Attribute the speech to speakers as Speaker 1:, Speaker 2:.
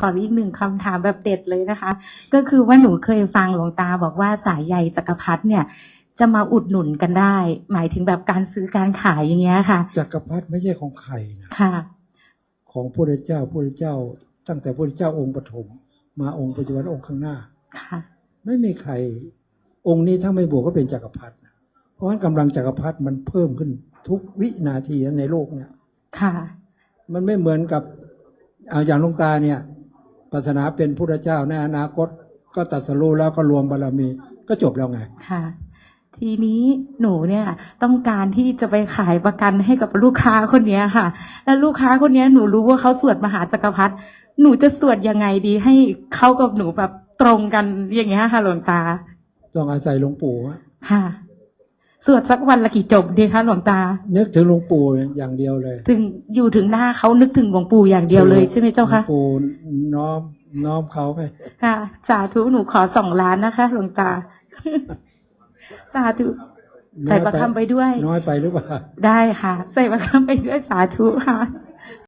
Speaker 1: ขออีกหนึ่งคำถามแบบเด็ดเลยนะคะ ก็คือว่าหนูเคยฟังหลวงตาบอกว่าสายใยจักรพรรดิเนี่ย จะมาอุดหนุนกันได้ หมายถึงแบบการซื้อการขายอย่างเงี้ยค่ะ
Speaker 2: จักรพรรดิไม่ใช่ของใครนะ
Speaker 1: ค่ะ
Speaker 2: ของพระเจ้าพระเจ้า ตั้งแต่พระเจ้าองค์ปฐมมาองค์ปัจจุบันองค์ข้างหน้า
Speaker 1: ค่ะ
Speaker 2: ไม่มีใคร องค์นี้ถ้าไม่บวกก็เป็นจักรพรรดินะเพราะฉะนั้นกำลังจักรพรรดิมันเพิ่มขึ้นทุกวินาทีในโลกเนี่ย
Speaker 1: ค่ะ
Speaker 2: มันไม่เหมือนกับเอาอย่างหลวงตาเนี่ย ปรารถนาเป็นพุทธเจ้าในอนาคต ก็ตรัดสรู้แล้วก็รวมบารมีก็จบแล้วไง
Speaker 1: ค่ะทีนี้หนูเนี่ยต้องการที่จะไปขายประกันให้กับลูกค้าคนเนี้ยค่ะ แล้วลูกค้าคนเนี้ยหนูรู้ว่าเขาสวดมหาจักรพรรดิหนูจะสวดยังไงดีให้เข้ากับหนูแบบตรงกันอย่างเงี้ยค่ะหลวงตา
Speaker 2: ต้องอาศัยหลวงปู่อะ
Speaker 1: ค่ะ สวดสักวันละกี่จบดีคะหลวงตา
Speaker 2: นึกถึงหลวงปู่อย่างเดียวเลย
Speaker 1: ถึงอยู่ถึงหน้าเขานึกถึงหลวงปู่อย่างเดียวเลยใช่ไหมเจ้า
Speaker 2: หล
Speaker 1: คะ
Speaker 2: วงปู่น้อมน้อมเขาไป
Speaker 1: ค่ะ สาธุหนูขอสองล้านนะคะ หลวงตา สาธุใส่ประคำไปด้วย
Speaker 2: น้อยไปหรือเปล่า
Speaker 1: ได้ค่ะ ใส่ประคำไปด้วยสาธุค่ะ